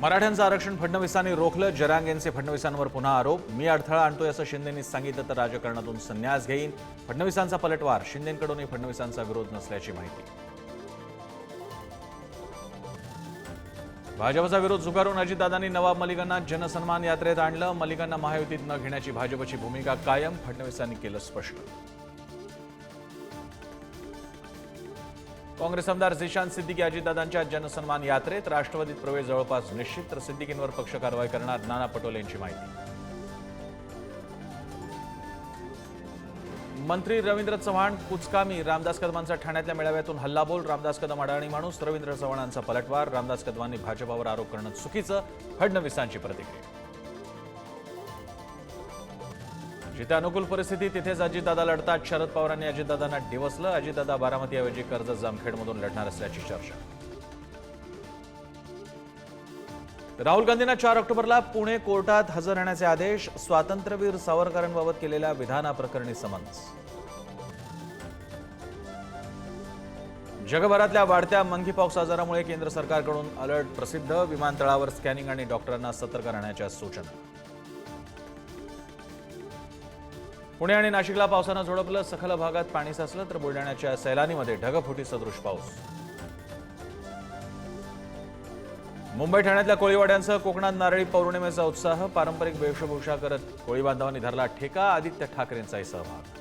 मराठ्यांचं आरक्षण फडणवीसांनी रोखलं जरांगेंचे फडणवीसांवर पुन्हा आरोप. मी अडथळा आणतोय असं शिंदेंनी सांगितलं तर राजकारणातून संन्यास घेईन. फडणवीसांचा पलटवार शिंदेंकडूनही फडणवीसांचा विरोध नसल्याची माहिती. भाजपचा विरोध झुगारून अजितदादांनी नवाब मलिकांना जनसन्मान यात्रेत आणलं. मलिकांना महायुतीत न घेण्याची भाजपची भूमिका कायम फडणवीसांनी केलं स्पष्ट. काँग्रेस आमदार झिशांत सिद्दीकी अजितदादांच्या जनसन्मान यात्रेत राष्ट्रवादीत प्रवेश जवळपास निश्चित तर सिद्दीकींवर पक्ष कारवाई करणार नाना पटोले यांची माहिती. मंत्री रवींद्र चव्हाण कुचकामी रामदास कदमांचा ठाण्यातल्या मेळाव्यातून हल्लाबोल रामदास कदम अडाणी माणूस रवींद्र चव्हाणांचा पलटवार रामदास कदमांनी भाजपावर आरोप करणं चुकीचं फडणवीसांची प्रतिक्रिया. जिथे अनुकूल परिस्थिती तिथेच अजितदादा लढतात. शरद पवारांनी अजितदादांना डिवसलं. अजितदादा बारामतीऐवजी कर्ज जामखेडमधून लढणार असल्याची चर्चा. राहुल गांधींना चार ऑक्टोबरला पुणे कोर्टात हजर राहण्याचे आदेश स्वातंत्र्यवीर सावरकरांबाबत केलेल्या विधानाप्रकरणी समन्स. जगभरातल्या वाढत्या मंकीपॉक्स आजारामुळे केंद्र सरकारकडून अलर्ट प्रसिद्ध. विमानतळावर स्कॅनिंग आणि डॉक्टरांना सतर्क राहण्याच्या सूचना. पुणे आणि नाशिकला पावसानं झोडपलं सखल भागात पाणी साचलं तर बुलढाण्याच्या सैलानीमध्ये ढगफुटी सदृश पाऊस. मुंबई ठाण्यातल्या कोळीवाड्यांसह कोकणात नारळी पौर्णिमेचा उत्साह पारंपरिक वेशभूषा करत कोळी बांधवांनी धरला ठेका आदित्य ठाकरेंचाही सहभाग.